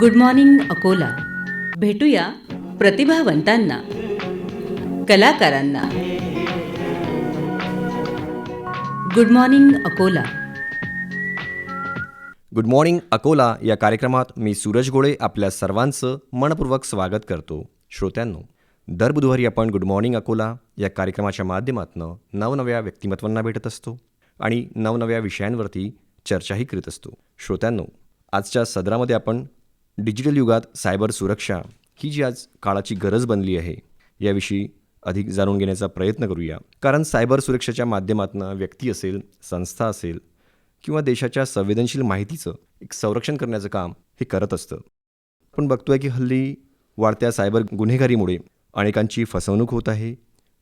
Good morning Akola. भेटूया प्रतिभावंतांना कलाकारांना. Good morning Akola. Good morning Akola या कार्यक्रमात मी सूरज गोळे आपल्या सर्वांचं मनपूर्वक स्वागत करतो. श्रोत्यांनो दर बुधवारी आपण गुड मॉर्निंग अकोला या कार्यक्रमाच्या माध्यमातून नवनव्या व्यक्तिमत्वांना भेटत असतो आणि नवनव्या विषयांवरती चर्चाही करीत असतो. श्रोत्यांनो आजच्या सदरामध्ये आपण डिजिटल युगात सायबर सुरक्षा ही जी आज काळाची गरज बनली आहे याविषयी अधिक जाणून घेण्याचा प्रयत्न करूया. कारण सायबर सुरक्षेच्या माध्यमातून व्यक्ती असेल संस्था असेल किंवा देशाच्या संवेदनशील माहितीचं एक संरक्षण करण्याचं काम हे करत असतं. आपण बघतोय की हल्ली वाढत्या सायबर गुन्हेगारीमुळे अनेकांची फसवणूक होत आहे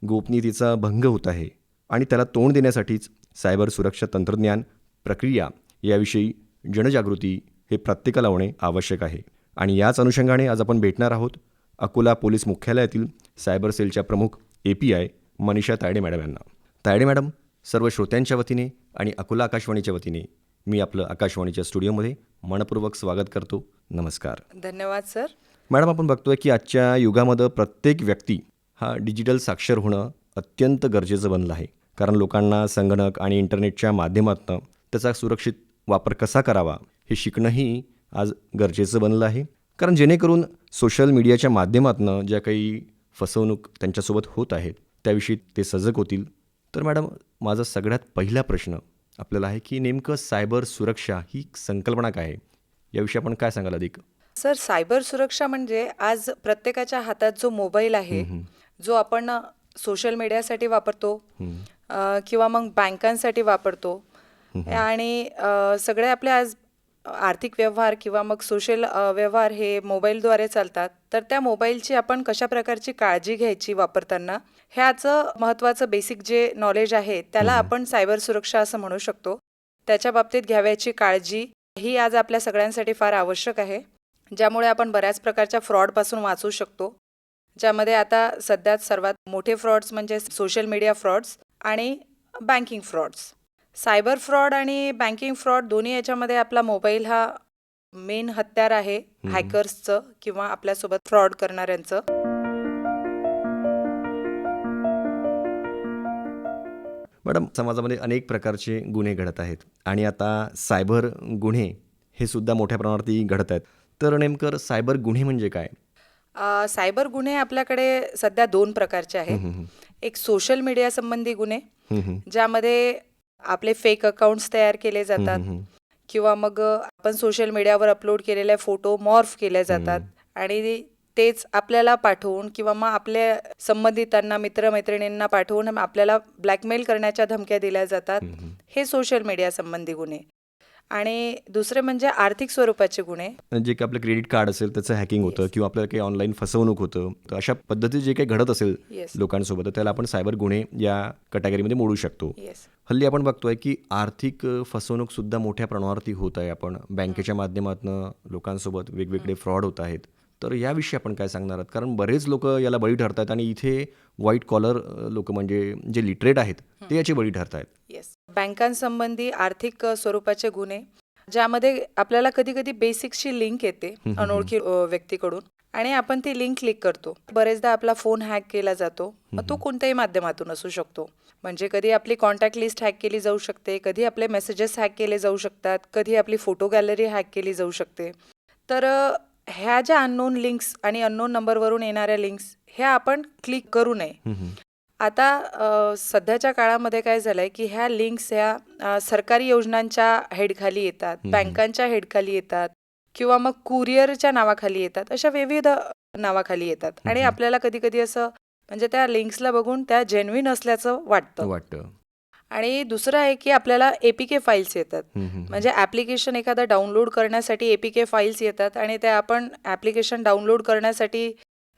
गोपनीयतेचा भंग होत आहे आणि त्याला तोंड देण्यासाठीच सायबर सुरक्षा तंत्रज्ञान प्रक्रिया याविषयी जनजागृती हे प्रत्येकाला होणे आवश्यक आहे. आणि याच अनुषंगाने आज आपण भेटणार आहोत अकोला पोलीस मुख्यालयातील सायबर सेलच्या प्रमुख A P I Manisha Tayde madam यांना. तायडे मॅडम सर्व श्रोत्यांच्या वतीने आणि अकोला आकाशवाणीच्या वतीने मी आपलं आकाशवाणीच्या स्टुडिओमध्ये मनपूर्वक स्वागत करतो. नमस्कार. धन्यवाद सर. मॅडम आपण बघतोय की आजच्या युगामध्ये प्रत्येक व्यक्ती हा डिजिटल साक्षर होणं अत्यंत गरजेचं बनलं आहे. कारण लोकांना संगणक आणि इंटरनेटच्या माध्यमातून त्याचा सुरक्षित वापर कसा करावा हे शिकणंही आज गरजेचं बनलं आहे. कारण जेणेकरून सोशल मीडियाच्या माध्यमातून ज्या काही फसवणूक त्यांच्यासोबत होत आहेत त्याविषयी ते सजग होतील. तर मॅडम माझा सगळ्यात पहिला प्रश्न आपल्याला आहे की नेमकं सायबर सुरक्षा ही संकल्पना काय आहे? याविषयी आपण काय सांगाल अधिक? सर सायबर सुरक्षा म्हणजे आज प्रत्येकाच्या हातात जो मोबाईल आहे जो आपण सोशल मीडियासाठी वापरतो किंवा मग बँकांसाठी वापरतो आणि सगळे आपले आज आर्थिक व्यवहार किंवा मग सोशल व्यवहार हे मोबाईलद्वारे चालतात. तर त्या मोबाईलची आपण कशा प्रकारची काळजी घ्यायची वापरताना? ह्याचं महत्त्वाचं बेसिक जे नॉलेज आहे त्याला आपण सायबर सुरक्षा असं म्हणू शकतो. त्याच्या बाबतीत घ्यावयाची काळजी ही आज आपल्या सगळ्यांसाठी फार आवश्यक आहे. ज्यामुळे आपण बऱ्याच प्रकारच्या फ्रॉडपासून वाचू शकतो. ज्यामध्ये आता सध्यात सर्वात मोठे फ्रॉड्स म्हणजे सोशल मीडिया फ्रॉड्स आणि बँकिंग फ्रॉड्स सायबर फ्रॉड आणि बँकिंग फ्रॉड दोन्ही याच्यामध्ये आपला मोबाईल हा मेन हत्यार आहे हॅकर्सचं किंवा आपल्यासोबत फ्रॉड करणाऱ्यांचं. मॅडम समाजामध्ये अनेक प्रकारचे गुन्हे घडत आहेत आणि आता सायबर गुन्हे हे सुद्धा मोठ्या प्रमाणावरती घडत आहेत. तर नेमकं सायबर गुन्हे म्हणजे काय? सायबर गुन्हे आपल्याकडे सध्या दोन प्रकारचे आहेत. एक सोशल मीडिया संबंधी गुन्हे ज्यामध्ये आपले फेक अकाउंट्स तयार केले जातात. किंवा मग आपण सोशल मीडियावर अपलोड केलेले फोटो मॉर्फ केले जातात. आणि तेच आपल्याला पाठवून किंवा मग आपल्या संबंधितांना मित्रमैत्रिणींना पाठवून आपल्याला ब्लॅकमेल करण्याच्या धमक्या दिल्या जातात. हे सोशल मीडिया संबंधी गुन्हे. आणि दुसरे म्हणजे आर्थिक स्वरूपाचे गुन्हे. जे काही आपलं क्रेडिट कार्ड असेल त्याचं हॅकिंग होतं किंवा आपल्याला काही ऑनलाईन फसवणूक होतं तर अशा पद्धती जे काही घडत असेल लोकांसोबत तर त्याला आपण सायबर गुन्हे या कॅटेगरीमध्ये मोडू शकतो. हल्ली आपण बघतोय की आर्थिक फसवणूक सुद्धा मोठ्या प्रमाणावरती होत आहे. आपण बँकेच्या माध्यमातून लोकांसोबत वेगवेगळे फ्रॉड होत आहेत. तर याविषयी आपण काय सांगणार आहात? कारण बरेच लोक याला बळी ठरत आहेत आणि इथे व्हाईट कॉलर लोक म्हणजे जे लिटरेट आहेत ते याचे बळी ठरत आहेत येस बँकांसंबंधी आर्थिक स्वरूपाचे गुन्हे ज्यामध्ये आपल्याला कधी कधी बेसिक्सची लिंक येते अनोळखी व्यक्तीकडून आणि आपण ती लिंक क्लिक करतो. बरेचदा आपला फोन हॅक केला जातो. मग तो कोणत्याही माध्यमातून असू शकतो. म्हणजे कधी आपली कॉन्टॅक्ट लिस्ट हॅक केली जाऊ शकते कधी आपले मेसेजेस हॅक केले जाऊ शकतात कधी आपली फोटो गॅलरी हॅक केली जाऊ शकते. तर ह्या ज्या अननोन लिंक्स आणि अननोन नंबरवरून येणाऱ्या लिंक्स ह्या आपण क्लिक करू नये. आता सध्याच्या काळामध्ये काय झालंय की ह्या लिंक्स ह्या सरकारी योजनांच्या हेडखाली येतात बँकांच्या हेडखाली येतात किंवा मग कुरिअरच्या नावाखाली येतात अशा विविध नावाखाली येतात. आणि आपल्याला कधी कधी असं म्हणजे त्या लिंक्सला बघून त्या जेन्युइन असल्याचं वाटतं. वाटतं. आणि दुसरं आहे की आपल्याला एपीके फाईल्स येतात. म्हणजे ॲप्लिकेशन एखादं डाउनलोड करण्यासाठी एपीके फाईल्स येतात आणि त्या आपण ॲप्लिकेशन डाउनलोड करण्यासाठी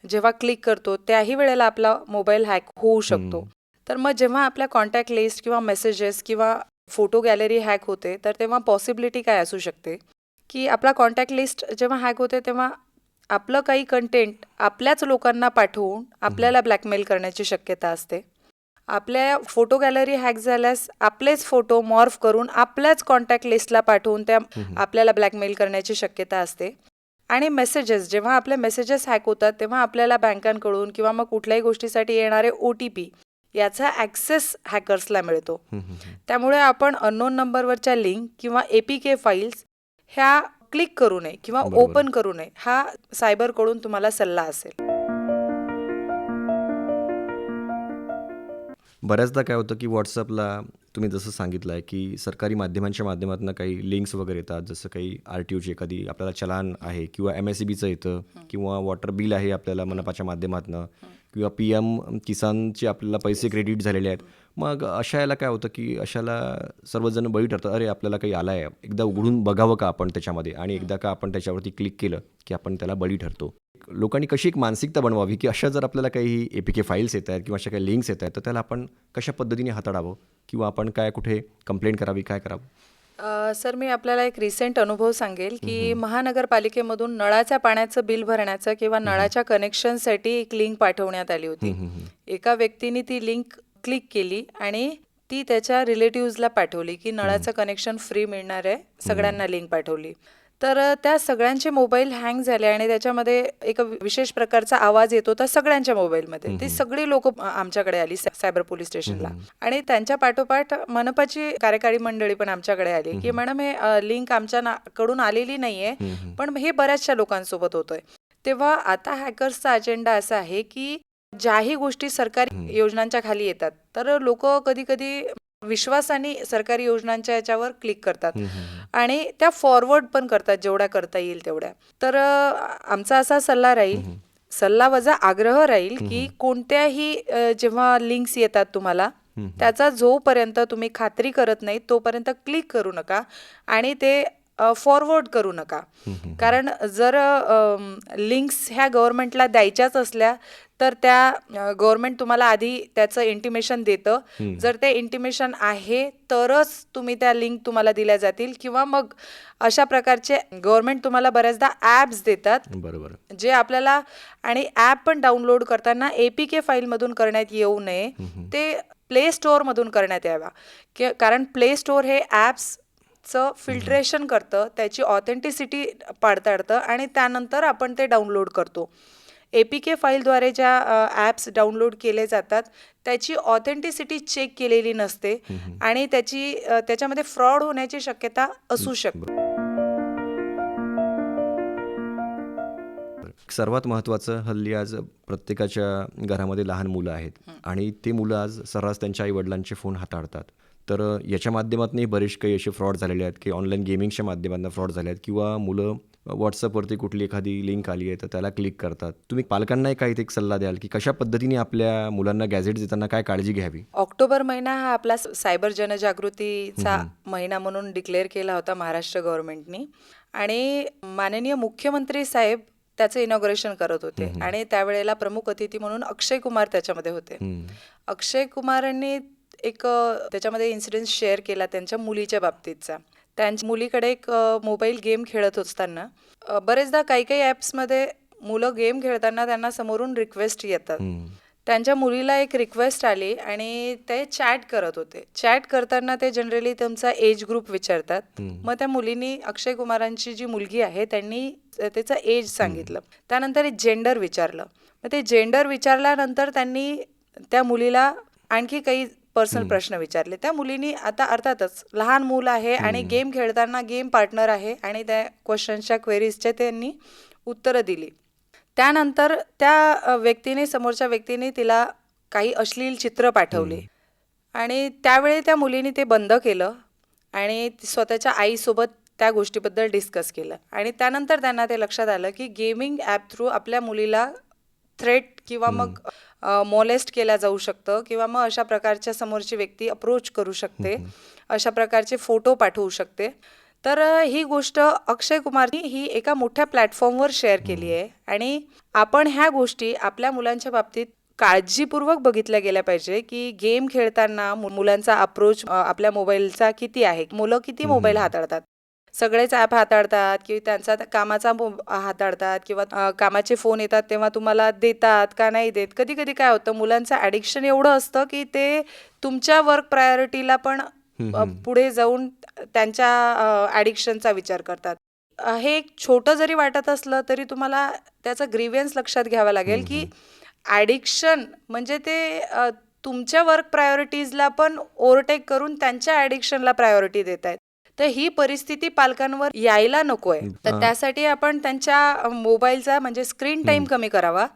जेव्हा क्लिक करतो त्याही वेळेला आपला मोबाईल हॅक होऊ शकतो. तर मग जेव्हा आपल्या कॉन्टॅक्ट लिस्ट किंवा मेसेजेस किंवा फोटो गॅलरी हॅक होते तर तेव्हा पॉसिबिलिटी काय असू शकते? की आपला कॉन्टॅक्ट लिस्ट जेव्हा हॅक होते तेव्हा आपलं काही कंटेंट आपल्याच लोकांना पाठवून आपल्याला ब्लॅकमेल करण्याची शक्यता असते. आपल्या फोटो गॅलरी हॅक झाल्यास आपलेच फोटो मॉर्फ करून आपल्याच कॉन्टॅक्ट लिस्टला पाठवून त्या आपल्याला ब्लॅकमेल करण्याची शक्यता असते. आणि मेसेजेस जेव्हा आपले मेसेजेस हॅक होतात तेव्हा आपल्याला बँकांकडून किंवा मग कुठल्याही गोष्टीसाठी येणारे ओ टी पी याचा ॲक्सेस हॅकर्सला मिळतो. त्यामुळे आपण अननोन नंबरवरच्या लिंक किंवा ए पी के फाईल्स ह्या क्लिक करू नये किंवा. ओपन करू नये. हा सायबरकडून तुम्हाला सल्ला असेल. बऱ्याचदा काय होतं की व्हॉट्सअपला तुम्ही जसं सांगितलं आहे की सरकारी माध्यमांच्या माध्यमातून काही लिंक्स वगैरे येतात जसं काही आर टी ओची एखादी आपल्याला चलान आहे किंवा एम एस सी बीचं येतं किंवा वॉटर बिल आहे आपल्याला मनपाच्या माध्यमातून किंवा पी एम किसानचे आपल्याला पैसे क्रेडिट झालेले आहेत. मग अशा याला काय होतं की अशाला सर्वजण बळी ठरतात अरे आपल्याला काही आलं आहे एकदा उघडून बघावं का आपण त्याच्यामध्ये? आणि एकदा का आपण त्याच्यावरती क्लिक केलं की आपण त्याला बळी ठरतो. लोकांनी कशी एक मानसिकता बनवावी की अशा जर आपल्याला काही ए पी के फाईल्स येत आहेत किंवा अशा काही लिंक्स येत आहेत तर त्याला आपण कशा पद्धतीने हाताळावं? किंवा आपण काय कुठे कंप्लेंट करावी काय करावं? सर मी आपल्याला एक रिसेंट अनुभव सांगेल की महानगरपालिकेमधून नळाच्या पाण्याचं बिल भरण्याचं किंवा नळाच्या कनेक्शनसाठी एक लिंक पाठवण्यात आली होती. एका व्यक्तीने ती लिंक क्लिक केली आणि ती त्याच्या रिलेटिव्हजला पाठवली की नळाचं कनेक्शन फ्री मिळणार आहे. सगळ्यांना लिंक पाठवली. तर त्या सगळ्यांचे मोबाईल हँग झाले आणि त्याच्यामध्ये एक विशेष प्रकारचा आवाज येत होता सगळ्यांच्या मोबाईलमध्ये ती सगळी लोक आमच्याकडे आली सायबर पोलीस स्टेशनला आणि त्यांच्या पाठोपाठ मनपाची कार्यकारी मंडळी पण आमच्याकडे आली की मॅडम हे लिंक आमच्या कडून आलेली नाहीये पण हे बऱ्याचशा लोकांसोबत होतोय. तेव्हा आता हॅकर्सचा अजेंडा असा आहे की ज्याही गोष्टी सरकारी योजनांच्या खाली येतात तर लोक कधी कधी विश्वासाने सरकारी योजनांच्या याच्यावर क्लिक करतात. आणि त्या फॉरवर्ड पण करतात जेवढ्या करता येईल तेवढ्या. तर आमचा असा सल्ला राहील सल्ला वजा आग्रह राहील की कोणत्याही जेव्हा लिंक्स येतात तुम्हाला त्याचा जोपर्यंत तुम्ही खात्री करत नाही तोपर्यंत क्लिक करू नका आणि ते फॉरवर्ड करू नका. कारण जर लिंक्स ह्या गव्हर्नमेंटला द्यायच्याच असल्या तर त्या गव्हर्नमेंट तुम्हाला आधी त्याचं इंटिमेशन देतं. जर ते इंटिमेशन आहे तरच तुम्ही त्या लिंक तुम्हाला दिल्या जातील. किंवा मग अशा प्रकारचे गव्हर्नमेंट तुम्हाला बऱ्याचदा ॲप्स देतात. बरोबर. जे आपल्याला आणि ॲप पण डाउनलोड करताना ए पी के फाईलमधून करण्यात येऊ नये. ते प्ले स्टोअरमधून करण्यात यावा. कारण प्ले स्टोअर हे ॲप्सचं फिल्ट्रेशन करतं. त्याची ऑथेंटिसिटी पाडताडतं आणि त्यानंतर आपण ते डाउनलोड करतो. ए पी के फाईलद्वारे ज्या ॲप्स डाउनलोड केले जातात त्याची ऑथेंटिसिटी चेक केलेली नसते आणि त्याची त्याच्यामध्ये फ्रॉड होण्याची शक्यता असू शकते. सर्वात महत्त्वाचं हल्ली आज प्रत्येकाच्या घरामध्ये लहान मुलं आहेत आणि ते मुलं आज सर्रास त्यांच्या आईवडिलांचे फोन हाताळतात. तर याच्या माध्यमातूनही बरेच काही असे फ्रॉड झालेले आहेत की ऑनलाईन गेमिंगच्या माध्यमातून फ्रॉड झाले आहेत किंवा मुलं व्हॉट्सअपवरती कुठली एखादी लिंक आली आहे तर त्याला क्लिक करतात. तुम्ही पालकांनाही काही एक सल्ला द्याल की कशा पद्धतीने आपल्या मुलांना गॅझेट देताना काय काळजी घ्यावी? ऑक्टोबर महिना हा आपला सायबर जनजागृतीचा महिना म्हणून डिक्लेअर केला होता महाराष्ट्र गव्हर्नमेंटनी. आणि माननीय मुख्यमंत्री साहेब त्याचं इनॉग्रेशन करत होते. आणि त्यावेळेला प्रमुख अतिथी म्हणून अक्षय कुमार त्याच्यामध्ये होते. अक्षय कुमारांनी एक त्याच्यामध्ये इन्सिडेंट शेअर केला त्यांच्या मुलीच्या बाबतीतचा. त्यांच्या मुलीकडे एक मोबाईल गेम खेळत असताना बरेचदा काही काही ॲप्समध्ये मुलं गेम खेळताना त्यांना समोरून रिक्वेस्ट येतात. त्यांच्या मुलीला एक रिक्वेस्ट आली आणि ते चॅट करत होते. चॅट करताना ते जनरली तुमचा एज ग्रुप विचारतात. मग त्या मुलीनी अक्षय कुमारांची जी मुलगी आहे त्यांनी त्याचं एज सांगितलं. त्यानंतर जेंडर विचारलं. मग ते जेंडर विचारल्यानंतर त्यांनी त्या मुलीला आणखी काही पर्सनल प्रश्न विचारले. त्या मुलीनी आता अर्थातच लहान मूल आहे आणि गेम खेळताना गेम पार्टनर आहे आणि त्या क्वेश्चन्सच्या क्वेरीजचे त्यांनी उत्तरं दिली. त्यानंतर त्या व्यक्तीने समोरच्या व्यक्तीने तिला काही अश्लील चित्र पाठवले. आणि त्यावेळी त्या मुलीने ते बंद केलं आणि स्वतःच्या आईसोबत त्या गोष्टीबद्दल डिस्कस केलं. आणि त्यानंतर त्यांना ते लक्षात आलं की गेमिंग ॲप थ्रू आपल्या मुलीला थ्रेट किंवा मग मॉलेस्ट केला जाऊ शकतं किंवा मग अशा प्रकारच्या समोरची व्यक्ती अप्रोच करू शकते. अशा प्रकारचे फोटो पाठवू शकते. तर ही गोष्ट अक्षय कुमारनी ही एका मोठ्या प्लॅटफॉर्मवर शेअर केली आहे. आणि आपण ह्या गोष्टी आपल्या मुलांच्या बाबतीत काळजीपूर्वक बघितल्या गेल्या पाहिजे की गेम खेळताना मु- मुलांचा अप्रोच आपल्या मोबाईलचा किती आहे. मुलं किती मोबाईल हाताळतात. सगळेच ॲप हाताळतात की त्यांचा त्या कामाचा हाताळतात किंवा कामाचे फोन येतात तेव्हा तुम्हाला देतात का नाही देत? कधी कधी काय होतं मुलांचं ॲडिक्शन एवढं असतं की ते तुमच्या वर्क प्रायोरिटीला पण पुढे जाऊन त्यांच्या ॲडिक्शनचा विचार करतात. हे एक छोटं जरी वाटत असलं तरी तुम्हाला त्याचा ग्रीवियन्स लक्षात घ्यावा लागेल की ॲडिक्शन म्हणजे ते तुमच्या वर्क प्रायोरिटीजला पण ओव्हरटेक करून त्यांच्या ॲडिक्शनला प्रायोरिटी देत आहेत तर ही परिस्थिती पालकांवर यायला नकोय. तर त्यासाठी आपण त्यांच्या मोबाईलचा म्हणजे स्क्रीन टाइम कमी करावा.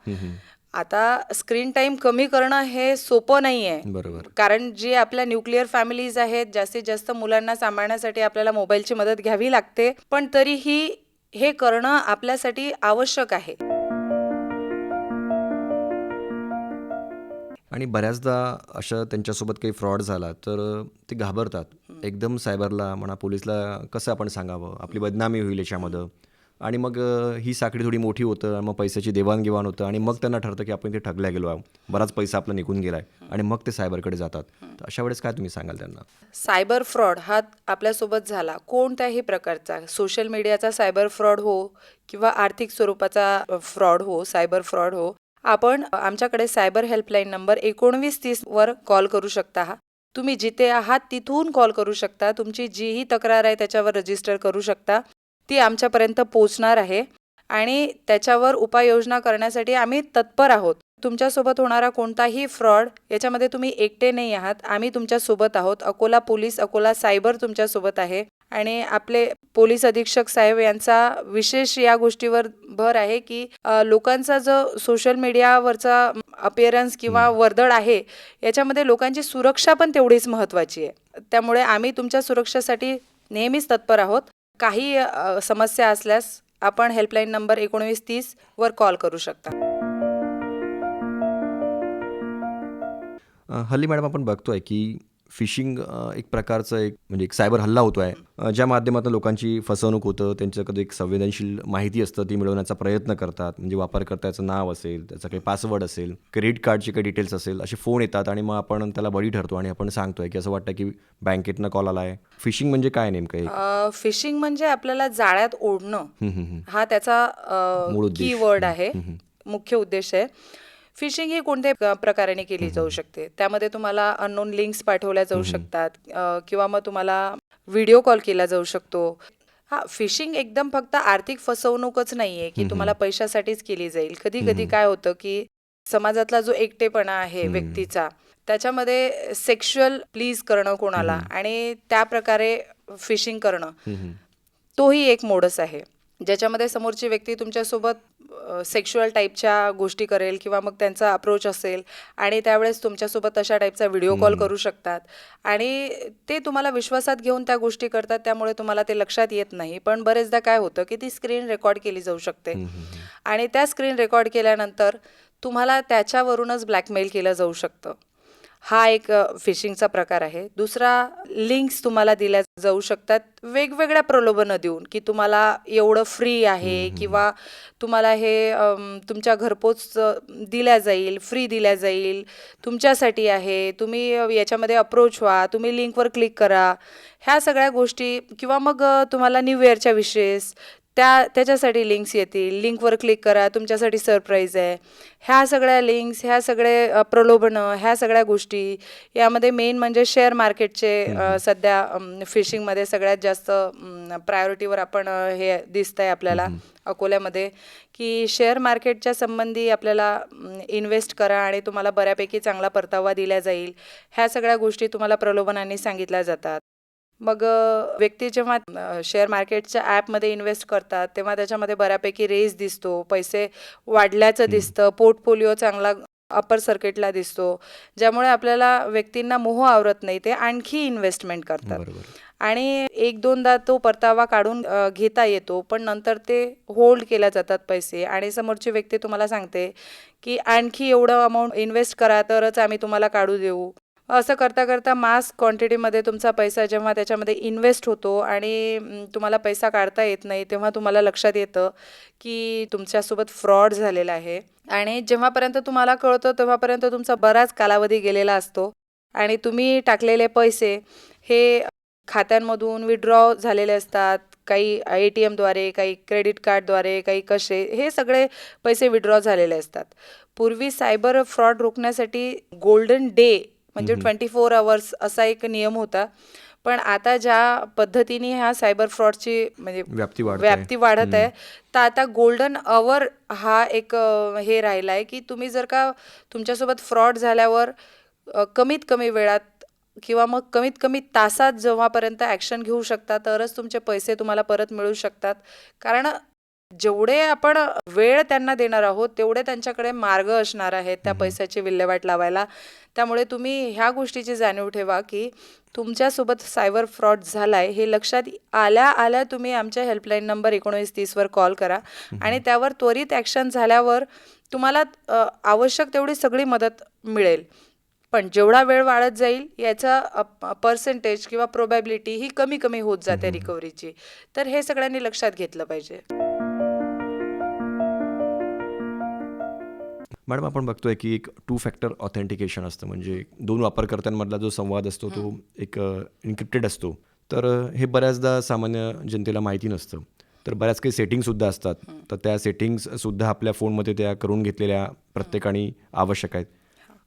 आता स्क्रीन टाइम कमी करणं हे सोपं नाही आहे बरोबर. कारण जे आपल्या न्यूक्लिअर फॅमिलीज आहेत जास्तीत जास्त मुलांना सांभाळण्यासाठी आपल्याला मोबाईलची मदत घ्यावी लागते. पण तरीही हे करणं आपल्यासाठी आवश्यक आहे. आणि बऱ्याचदा अशा त्यांच्यासोबत काही फ्रॉड झाला तर ते घाबरतात. एकदम सायबरला म्हणा पोलिसला कसं आपण सांगावं? आपली बदनामी होईल याच्यामध्ये. आणि मग ही साखळी थोडी मोठी होतं आणि मग पैशाची देवाणघेवाण होतं आणि मग त्यांना ठरतं की आपण ते ठगल्या गेलो आहोत. बराच पैसा आपला निघून गेला आहे आणि मग ते सायबरकडे जातात. तर अशा वेळेस काय तुम्ही सांगाल त्यांना? सायबर फ्रॉड हा आपल्यासोबत झाला. कोणत्याही प्रकारचा सोशल मीडियाचा सायबर फ्रॉड हो किंवा आर्थिक स्वरूपाचा फ्रॉड हो सायबर फ्रॉड हो आपण आमच्याकडे सायबर हेल्पलाईन नंबर एकोणवीस तीसवर कॉल करू शकता हा. तुम्ही जिथे आहात तिथून कॉल करू शकता. तुमची जीही तक्रार आहे त्याच्यावर रजिस्टर करू शकता. ती आमच्यापर्यंत पोचणार आहे. आणि त्याच्यावर उपाययोजना करण्यासाठी आम्ही तत्पर आहोत. तुमच्यासोबत होणारा कोणताही फ्रॉड याच्यामध्ये तुम्ही एकटे नाही आहात. आम्ही तुमच्यासोबत आहोत. अकोला पोलीस अकोला सायबर तुमच्यासोबत आहे. आणि आपले पोलीस अधीक्षक साहेब यांचा विशेष या गोष्टीवर भर आहे की लोकांचा जो सोशल मीडियावरचा अपिअरन्स किंवा वर्दळ आहे याच्यामध्ये लोकांची सुरक्षा पण तेवढीच महत्त्वाची आहे. त्यामुळे आम्ही तुमच्या सुरक्षेसाठी नेहमीच तत्पर आहोत. काही समस्या असल्यास आपण हेल्पलाईन नंबर एकोणवीस तीस वर कॉल करू शकता. हल्ली मॅडम आपण बघतोय की फिशिंग एक प्रकारचं एक म्हणजे एक सायबर हल्ला होतो आहे ज्या माध्यमातून लोकांची फसवणूक होतं त्यांच्याकडे एक संवेदनशील माहिती असतं ती मिळवण्याचा प्रयत्न करतात. म्हणजे वापरकर्त्याचं नाव असेल त्याचा काही पासवर्ड असेल क्रेडिट कार्डचे काही डिटेल्स असेल असे फोन येतात आणि मग आपण त्याला बळी ठरतो आणि आपण सांगतोय की असं वाटतं की बँकेतनं कॉल आला आहे फिशिंग म्हणजे काय नेमकं फिशिंग म्हणजे आपल्याला जाळ्यात ओढणं. हा त्याचा. की वर्ड आहे. मुख्य उद्देश आहे. फिशिंग ही कोणत्याही प्रकाराने केली जाऊ शकते? त्यामध्ये तुम्हाला अननोन लिंक्स पाठवल्या जाऊ शकतात. किंवा मग तुम्हाला व्हिडिओ कॉल केला जाऊ शकतो. हा फिशिंग एकदम फक्त आर्थिक फसवणूकच नाहीये की तुम्हाला पैशासाठीच केली जाईल. कधी कधी काय होतं की समाजातला जो एकटेपणा आहे व्यक्तीचा त्याच्यामध्ये सेक्शुअल प्लीज करणं कोणाला आणि त्या प्रकारे फिशिंग करणं तोही एक मोडस आहे. ज्याच्यामध्ये समोरची व्यक्ती तुमच्यासोबत सेक्शुअल टाईपच्या गोष्टी करेल किंवा मग त्यांचा अप्रोच असेल आणि त्यावेळेस तुमच्यासोबत अशा टाईपचा व्हिडिओ कॉल करू शकतात. आणि ते तुम्हाला विश्वासात घेऊन त्या गोष्टी करतात त्यामुळे तुम्हाला ते लक्षात येत नाही. पण बरेचदा काय होतं की ती स्क्रीन रेकॉर्ड केली जाऊ शकते. आणि त्या स्क्रीन रेकॉर्ड केल्यानंतर तुम्हाला त्याच्यावरूनच ब्लॅकमेल केलं जाऊ शकतं. हा एक फिशिंगचा प्रकार आहे. दुसरा लिंक्स तुम्हाला दिल्या जाऊ शकतात वेगवेगळ्या प्रलोभनं देऊन की तुम्हाला एवढं फ्री आहे किंवा तुम्हाला हे तुमच्या घरपोच दिल्या जाईल फ्री दिल्या जाईल तुमच्यासाठी आहे तुम्ही याच्यामध्ये अप्रोच व्हा तुम्ही लिंकवर क्लिक करा. ह्या सगळ्या गोष्टी किंवा मग तुम्हाला न्यू इयरच्या विशेष त्या त्याच्यासाठी लिंक्स येतील. लिंकवर क्लिक करा. तुमच्यासाठी सरप्राईज आहे. ह्या सगळ्या लिंक्स ह्या सगळे प्रलोभनं ह्या सगळ्या गोष्टी यामध्ये मेन म्हणजे शेअर मार्केटचे सध्या फिशिंगमध्ये सगळ्यात जास्त प्रायोरिटीवर आपण हे दिसतंय आपल्याला अकोल्यामध्ये की शेअर मार्केटच्या संबंधी आपल्याला इन्व्हेस्ट करा आणि तुम्हाला बऱ्यापैकी चांगला परतावा दिला जाईल. ह्या सगळ्या गोष्टी तुम्हाला प्रलोभनांनी सांगितल्या जातात. मग व्यक्ती जेव्हा शेअर मार्केटच्या ॲपमध्ये इन्व्हेस्ट करतात तेव्हा त्याच्यामध्ये बऱ्यापैकी रेस दिसतो पैसे वाढल्याचं दिसतं पोर्टफोलिओ चांगला अपर सर्किटला दिसतो ज्यामुळे आपल्याला व्यक्तींना मोह आवरत नाही ते आणखी इन्व्हेस्टमेंट करतात. आणि एक दोनदा तो परतावा काढून घेता येतो पण नंतर ते होल्ड केल्या जातात पैसे. आणि समोरची व्यक्ती तुम्हाला सांगते की आणखी एवढं अमाऊंट इन्व्हेस्ट करा तरच आम्ही तुम्हाला काढू देऊ. असं करता करता मास क्वांटिटीमध्ये तुमचा पैसा जेव्हा त्याच्यामध्ये इन्व्हेस्ट होतो आणि तुम्हाला पैसा काढता येत नाही तेव्हा तुम्हाला लक्षात येतं की तुमच्यासोबत फ्रॉड झालेला आहे. आणि जेव्हापर्यंत तुम्हाला कळतं तेव्हापर्यंत तुमचा बराच कालावधी गेलेला असतो. आणि तुम्ही टाकलेले पैसे हे खात्यांमधून विड्रॉ झालेले असतात. काही ए टी एमद्वारे काही क्रेडिट कार्डद्वारे काही कसे हे सगळे पैसे विड्रॉ झालेले असतात. पूर्वी सायबर फ्रॉड रोखण्यासाठी गोल्डन डे म्हणजे ट्वेंटी फोर आवर्स असा एक नियम होता. पण आता ज्या पद्धतीने ह्या सायबर फ्रॉडची म्हणजे व्याप्ती वाढत आहे. व्याप्ती वाढत आहे तर आता गोल्डन अवर हा एक हे राहिला आहे की तुम्ही जर का तुमच्यासोबत फ्रॉड झाल्यावर कमीत कमी वेळात किंवा मग कमीत कमी तासात जेव्हापर्यंत ॲक्शन घेऊ शकता तरच तुमचे पैसे तुम्हाला परत मिळू शकतात. कारण जेवढे आपण वेळ त्यांना देणार आहोत तेवढे त्यांच्याकडे मार्ग असणार आहेत त्या पैशाची विल्हेवाट लावायला. त्यामुळे तुम्ही ह्या गोष्टीची जाणीव ठेवा की तुमच्यासोबत सायबर फ्रॉड झालाय हे लक्षात आल्या आल्या तुम्ही आमच्या हेल्पलाईन नंबर एकोणीस तीसवर कॉल करा. आणि त्यावर त्वरित ॲक्शन झाल्यावर तुम्हाला आवश्यक तेवढी सगळी मदत मिळेल. पण जेवढा वेळ वाढत जाईल याचा पर्सेंटेज किंवा प्रोबॅबिलिटी ही कमी कमी होत जाते रिकव्हरीची तर हे सगळ्यांनी लक्षात घेतलं पाहिजे. मॅडम आपण बघतोय की एक टू फॅक्टर ऑथेंटिकेशन असतं. म्हणजे दोन वापरकर्त्यांमधला जो संवाद असतो तो एक इन्क्रिप्टेड असतो. तर हे बऱ्याचदा सामान्य जनतेला माहिती नसतं. तर बऱ्याच काही सेटिंगसुद्धा असतात. तर त्या सेटिंग्ससुद्धा आपल्या फोनमध्ये त्या करून घेतलेल्या प्रत्येकाने आवश्यक आहेत.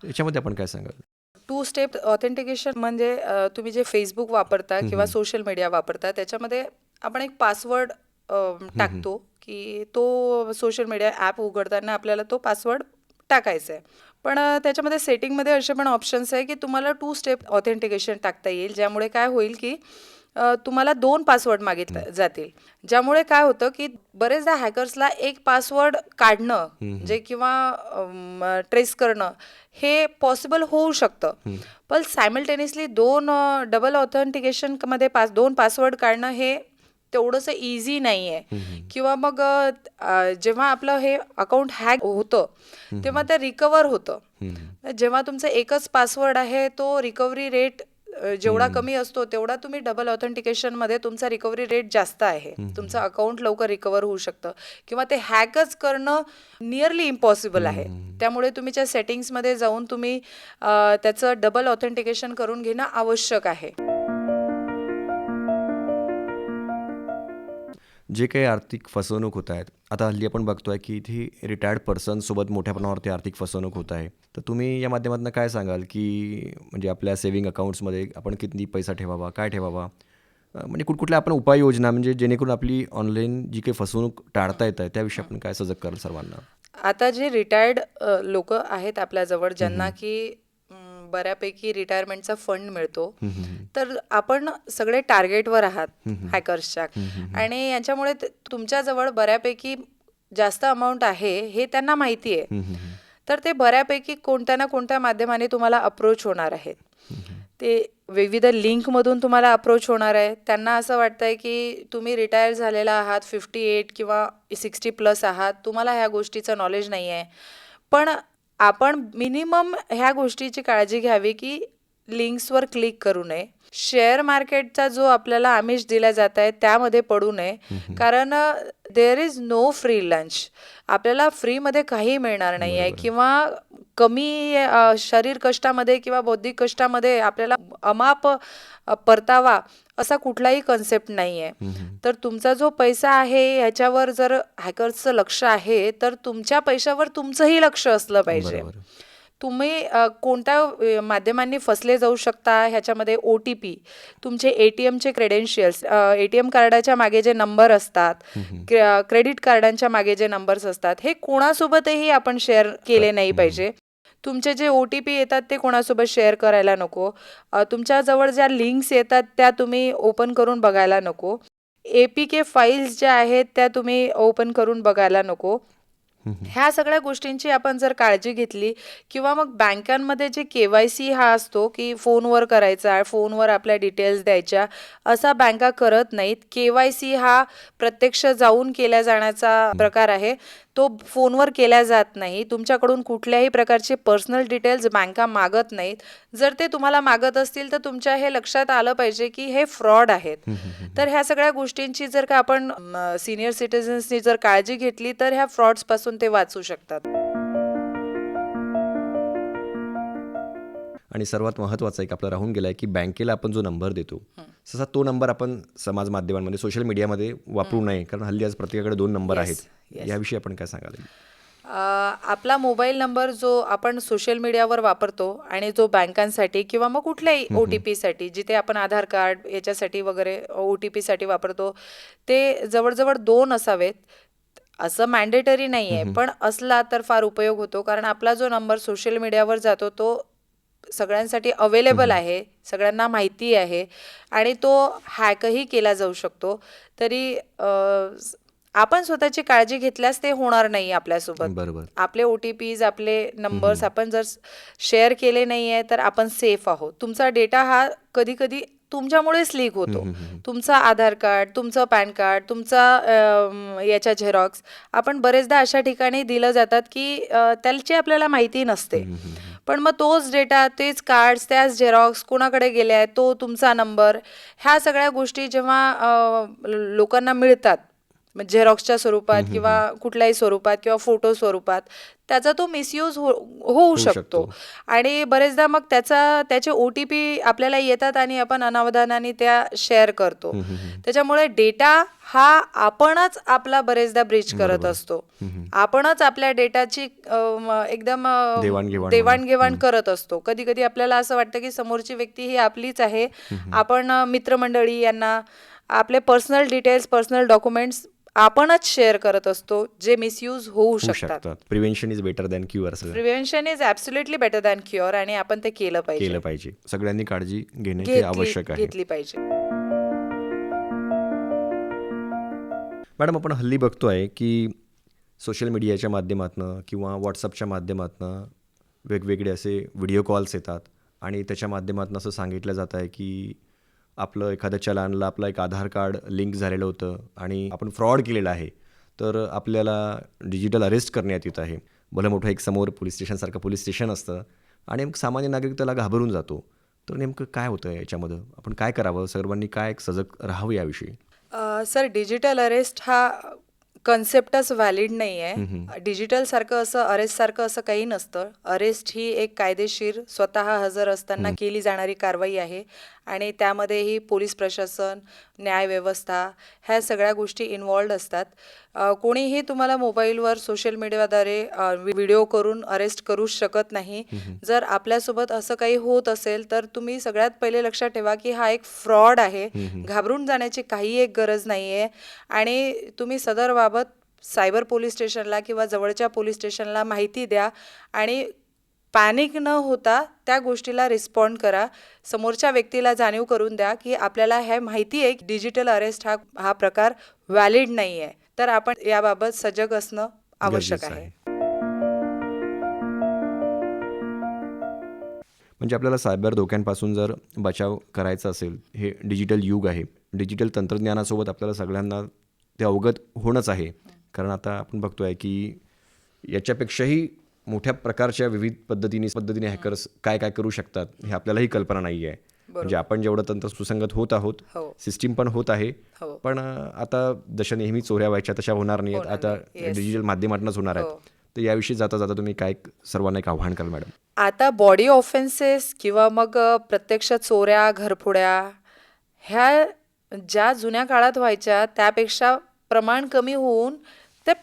याच्यामध्ये आपण काय सांगाल? टू स्टेप ऑथेंटिकेशन म्हणजे तुम्ही जे फेसबुक वापरता किंवा सोशल मीडिया वापरता त्याच्यामध्ये आपण एक पासवर्ड टाकतो की तो सोशल मीडिया ॲप उघडताना आपल्याला तो पासवर्ड टाकायचा आहे पण त्याच्यामध्ये सेटिंगमध्ये असे पण ऑप्शन्स आहे की तुम्हाला टू स्टेप ऑथेंटिकेशन टाकता येईल ज्यामुळे काय होईल की तुम्हाला दोन पासवर्ड मागितले जातील. ज्यामुळे काय होतं की बरेचदा हॅकर्सला एक पासवर्ड काढणं जे किंवा ट्रेस करणं हे पॉसिबल होऊ शकतं. पण सायमल्टेनियसली दोन डबल ऑथेंटिकेशनमध्ये पास दोन पासवर्ड काढणं हे तेवढंसं इझी नाही आहे किंवा मग जेव्हा आपलं हे अकाउंट हॅक होतं तेव्हा ते रिकवर होतं. जेव्हा तुमचं एकच पासवर्ड आहे तो रिकव्हरी रेट जेवढा कमी असतो तेवढा तुम्ही डबल ऑथेंटिकेशनमध्ये तुमचा रिकव्हरी रेट जास्त आहे. तुमचं अकाउंट लवकर रिकवर होऊ शकतं. किंवा ते हॅकच करणं नियरली इम्पॉसिबल आहे. त्यामुळे तुम्ही त्या सेटिंग्समध्ये जाऊन तुम्ही त्याचं डबल ऑथेंटिकेशन करून घेणं आवश्यक आहे. जे काही आर्थिक फसवणूक होत आहेत आता हल्ली आपण बघतोय की इथे रिटायर्ड पर्सनसोबत मोठ्या प्रमाणावरती आर्थिक फसवणूक होत आहे. तर तुम्ही या माध्यमातून काय सांगाल की म्हणजे आपल्या सेव्हिंग अकाउंट्समध्ये आपण किती पैसा ठेवावा काय ठेवावा? म्हणजे कुठकुठल्या आपण उपाययोजना म्हणजे जेणेकरून आपली ऑनलाईन जी काही फसवणूक टाळता येत आहे त्याविषयी आपण काय सजग कराल सर्वांना? आता जे रिटायर्ड लोक आहेत आपल्याजवळ ज्यांना की बऱ्यापैकी रिटायरमेंटचा फंड मिळतो. तर आपण सगळे टार्गेटवर आहात हॅकर्सच्या आणि याच्यामुळे तुमच्याजवळ बऱ्यापैकी जास्त अमाऊंट आहे हे त्यांना माहिती आहे. तर ते बऱ्यापैकी कोणत्या ना कोणत्या माध्यमाने तुम्हाला अप्रोच होणार आहेत. ते विविध लिंकमधून तुम्हाला अप्रोच होणार आहे. त्यांना असं वाटतंय की तुम्ही रिटायर झालेला आहात फिफ्टी एट किंवा सिक्स्टी प्लस आहात तुम्हाला ह्या गोष्टीचं नॉलेज नाही आहे पण आपण मिनिमम ह्या गोष्टीची काळजी घ्यावी की लिंक्सवर क्लिक करू नये. शेअर मार्केटचा जो आपल्याला आमिष दिला जात आहे त्यामध्ये पडू नये. कारण there is no free lunch आपल्याला फ्रीमध्ये काही मिळणार नाही आहे. किंवा कमी शरीर कष्टामध्ये किंवा बौद्धिक कष्टामध्ये आपल्याला अमाप परतावा असा कुठलाही कन्सेप्ट नाही आहे तर तुमचा जो पैसा आहे ह्याच्यावर जर हॅकर्सचं लक्ष आहे तर तुमच्या पैशावर तुमचंही लक्ष असलं पाहिजे. तुम्ही कोणत्या माध्यमांनी फसले जाऊ शकता? ह्याच्यामध्ये ओ टी पी तुमचे ए टी एमचे क्रेडेन्शियल्स ए टी एम कार्डाच्या मागे जे नंबर असतात क्रे- क्रेडिट कार्डांच्या मागे जे नंबर्स असतात हे कोणासोबतही आपण शेअर केले नाही पाहिजे. तुमचे जे ओ टी पी येतात ते कोणासोबत शेअर करायला नको. तुमच्याजवळ ज्या लिंक्स येतात त्या तुम्ही ओपन करून बघायला नको. ए पी के फाईल्स ज्या आहेत त्या तुम्ही ओपन करून बघायला नको. ह्या सगळ्या गोष्टींची आपण जर काळजी घेतली किंवा मग बँकांमध्ये जे के वाय सी हा असतो की फोनवर करायचा फोनवर आपल्या डिटेल्स द्यायच्या असा बँका करत नाहीत. के वाय सी हा प्रत्यक्ष जाऊन केला जाण्याचा प्रकार आहे. तो फोनवर केला जात नाही. तुमच्याकडून कुठल्याही प्रकारचे पर्सनल डिटेल्स बँका मागत नाहीत. जर ते तुम्हाला मागत असतील तर तुमच्या हे लक्षात आलं पाहिजे की हे फ्रॉड आहेत. तर ह्या सगळ्या गोष्टींची जर का आपण सिनियर सिटीजन्सनी जर काळजी घेतली तर ह्या फ्रॉड्सपासून ते वाचू शकतात. आणि सर्वात महत्त्वाचं एक आपला राहून गेला आहे की बँकेला आपण जो नंबर देतो तसा तो नंबर आपण समाज माध्यमांमध्ये सोशल मीडियामध्ये वापरू नये. कारण हल्ली आज प्रत्येकाकडे दोन नंबर आहेत. याविषयी आपण काय सांगाल? आपला मोबाईल नंबर जो आपण सोशल मीडियावर वापरतो आणि जो बँकांसाठी किंवा मग कुठल्याही ओ टी पीसाठी जिथे आपण आधार कार्ड याच्यासाठी वगैरे ओ टी पीसाठी वापरतो ते जवळजवळ दोन असावेत. असं मॅन्डेटरी नाही आहे पण असला तर फार उपयोग होतो कारण आपला जो नंबर सोशल मीडियावर जातो तो सगळ्यांसाठी अवेलेबल आहे सगळ्यांना माहिती आहे आणि तो हॅकही केला जाऊ शकतो. तरी आपण स्वतःची काळजी घेतल्यास ते होणार नाही आपल्यासोबत. बरोबर. आपले ओ टी पीज आपले नंबर्स आपण जर शेअर केले नाही आहे तर आपण सेफ आहोत. तुमचा डेटा हा कधी कधी तुमच्यामुळेच लीक होतो तुमचा आधार कार्ड तुमचं पॅन कार्ड तुमचा याच्या झेरॉक्स आपण बरेचदा अशा ठिकाणी दिलं जातात की त्याची आपल्याला माहिती नसते. पण मग तोच डेटा तेच कार्ड्स त्याच झेरॉक्स कोणाकडे गेले आहेत तो तुमचा नंबर ह्या सगळ्या गोष्टी जेव्हा लोकांना मिळतात झेरॉक्सच्या स्वरूपात किंवा कुठल्याही स्वरूपात किंवा फोटो स्वरूपात त्याचा तो मिसयूज हो होऊ शकतो. आणि बरेचदा मग त्याचा त्याचे ओ टी पी आपल्याला येतात आणि आपण अनावधानाने त्या शेअर करतो. त्याच्यामुळे डेटा हा आपणच आपला बरेचदा ब्रीच करत असतो. आपणच आपल्या डेटाची एकदम देवाणघेवाण करत असतो. कधी कधी आपल्याला असं वाटतं की समोरची व्यक्ती ही आपलीच आहे. आपण मित्रमंडळी यांना आपले पर्सनल डिटेल्स पर्सनल डॉक्युमेंट्स आपणच शेअर करत असतो जे मिसयूज होऊ शकतात. Prevention is better than cure prevention is absolutely better than cure आणि आपण ते केलं पाहिजे. केलं पाहिजे. सगळ्यांनी काळजी घेणे आवश्यक आहे. घेतली पाहिजे. मॅडम आपण हल्ली बघतोय की सोशल मीडियाच्या माध्यमातनं किंवा व्हॉट्सअपच्या माध्यमातनं वेगवेगळे असे व्हिडिओ कॉल्स येतात आणि त्याच्या माध्यमातून असं सांगितलं जात आहे की आपलं एखादं चलानला आपलं एक आधार कार्ड लिंक झालेलं होतं आणि आपण फ्रॉड केलेलं आहे तर आपल्याला डिजिटल अरेस्ट करण्यात येत आहे. भलं मोठं एक समोर पोलीस स्टेशनसारखं पोलीस स्टेशन असतं आणि मग सामान्य नागरिक त्याला घाबरून जातो. तर नेमकं काय होतं याच्यामध्ये? आपण काय करावं? सर्वांनी काय सजग राहावं याविषयी? सर डिजिटल अरेस्ट हा कन्सेप्टच व्हॅलिड नाही आहे डिजिटल सारखं असं अरेस्ट सारखं असं काही नसतं. अरेस्ट ही एक कायदेशीर स्वतः हजर असताना केली जाणारी कारवाई आहे. आणि त्यामध्येही पोलीस प्रशासन न्यायव्यवस्था ह्या सगळ्या गोष्टी इन्वॉल्ड असतात. कोणीही तुम्हाला मोबाईलवर सोशल मीडियाद्वारे व्हिडिओ करून अरेस्ट करू शकत नाही. जर आपल्यासोबत असं काही होत असेल तर तुम्ही सगळ्यात पहिले लक्षात ठेवा की हा एक फ्रॉड आहे. घाबरून जाण्याची काही एक गरज नाही आहे आणि तुम्ही सदर बाबत सायबर पोलीस स्टेशनला किंवा जवळच्या पोलीस स्टेशनला माहिती द्या आणि पॅनिक न होता त्या गोष्टीला रिस्पॉन्ड करा. समोरच्या व्यक्तीला जाणीव करून द्या की आपल्याला हे माहिती आहे की डिजिटल अरेस्ट हा हा प्रकार व्हॅलिड नाही आहे तर आपण याबाबत सजग असणं आवश्यक आहे. म्हणजे आपल्याला सायबर धोक्यांपासून जर बचाव करायचा असेल हे डिजिटल युग आहे. डिजिटल तंत्रज्ञानासोबत आपल्याला सगळ्यांना ते अवगत होणंच आहे. कारण आता आपण बघतोय की याच्यापेक्षाही मोठ्या प्रकारच्या विविध पद्धतीने पद्धतीने हॅकर्स काय काय करू शकतात हे आपल्यालाही कल्पना नाही आहे म्हणजे आपण जेवढं तंत्र सुसंगत होत आहोत हो. सिस्टीम पण होत आहे. हो. पण आता जशा नेहमी चोऱ्या व्हायच्या तशा होणार नाहीत आता. डिजिटल माध्यमातूनच होणार हो. आहेत तर याविषयी जाता जाता तुम्ही काय सर्वांना एक आव्हान कराल मॅडम? आता बॉडी ऑफेन्सेस किंवा मग प्रत्यक्ष चोऱ्या घरफोड्या ह्या ज्या जुन्या काळात व्हायच्या त्यापेक्षा प्रमाण कमी होऊन ते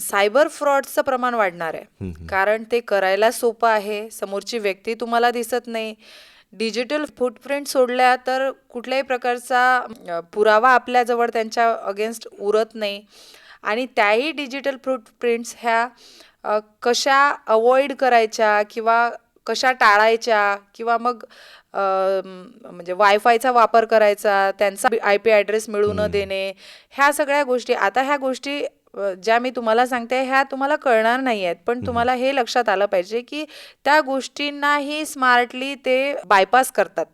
सायबर फ्रॉडचं प्रमाण वाढणार आहे. कारण ते करायला सोपं आहे. समोरची व्यक्ती तुम्हाला दिसत नाही. डिजिटल फुटप्रिंट सोडल्या तर कुठल्याही प्रकारचा पुरावा आपल्याजवळ त्यांच्या अगेन्स्ट उरत नाही. आणि त्याही डिजिटल फुटप्रिंट्स ह्या कशा अवॉइड करायच्या किंवा कशा टाळायच्या किंवा मग म्हणजे वायफायचा वापर करायचा त्यांचा आय पी ॲड्रेस मिळू न देणे ह्या सगळ्या गोष्टी. आता ह्या गोष्टी ज्या मी तुम्हाला सांगते ह्या तुम्हाला कळणार नाही आहेत पण तुम्हाला हे लक्षात आलं पाहिजे की त्या गोष्टींनाही स्मार्टली ते बायपास करतात.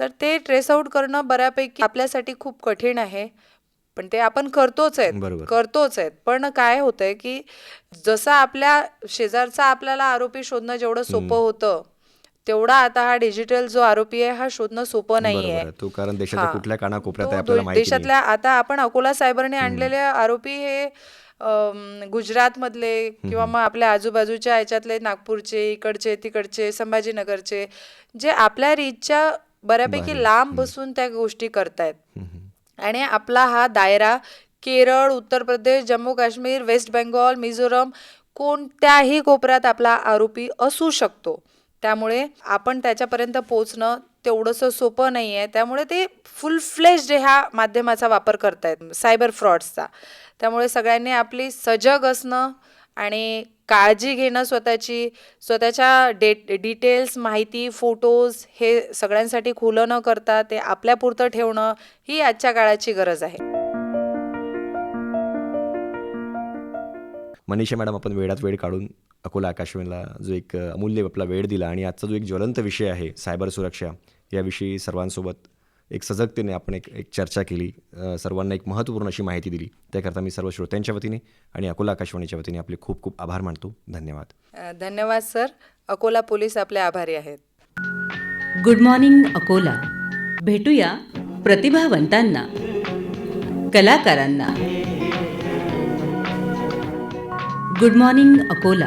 तर ते ट्रेस आउट करणं बऱ्यापैकी आपल्यासाठी खूप कठीण आहे. पण ते आपण करतोच आहेत. करतोच आहेत. पण काय होतंय की जसं आपल्या शेजारचा आपल्याला आरोपी शोधणं जेवढं सोपं होतं तेवढा आता हा डिजिटल जो आरोपी आहे हा शोधणं सोपं नाही बरोबर आहे. आहे. तो कारण देशाच्या हा. कुठल्या कानाकोपऱ्यात तो आहे आपल्याला दो- माहिती नाही. देशातल्या आता आपण अकोला सायबरने आणलेले आरोपी हे अम, गुजरातमधले किंवा मग आपल्या आजूबाजूच्या ह्याच्यातले नागपूरचे इकडचे तिकडचे संभाजीनगरचे जे आपल्या रीचच्या बऱ्यापैकी लांब बसून त्या गोष्टी करतायत. आणि आपला हा दायरा केरळ उत्तर प्रदेश जम्मू काश्मीर वेस्ट बेंगॉल मिझोरम कोणत्याही कोपऱ्यात आपला आरोपी असू शकतो. त्यामुळे आपण त्याच्यापर्यंत पोचणं तेवढंसं सोपं नाही आहे त्यामुळे ते फुल फ्लेज्ड ह्या माध्यमाचा वापर करतायत सायबर फ्रॉड्सचा त्यामुळे सगळ्यांनी आपली सजग असणं आणि काळजी घेणं स्वतःची स्वतःच्या डेट डिटेल्स माहिती फोटोज हे सगळ्यांसाठी खुलं न करता ते आपल्यापुरतं ठेवणं ही आजच्या काळाची गरज आहे. मनीषा मॅडम आपण वेळात वेळ काढून अकोला आकाशवाणीला जो एक अमूल्य आपला वेळ दिला आणि आजचा जो एक ज्वलंत विषय आहे सायबर सुरक्षा याविषयी सर्वांसोबत एक सजगतेने आपण एक एक चर्चा केली सर्वांना एक महत्त्वपूर्ण अशी माहिती दिली. त्याकरता मी सर्व श्रोत्यांच्या वतीने आणि अकोला आकाशवाणीच्या वतीने आपले खूप खूप आभार मानतो. धन्यवाद. धन्यवाद सर. अकोला पोलीस आपले आभारी आहेत. Good morning Akola. भेटूया प्रतिभावंतांना कलाकारांना. Good morning Akola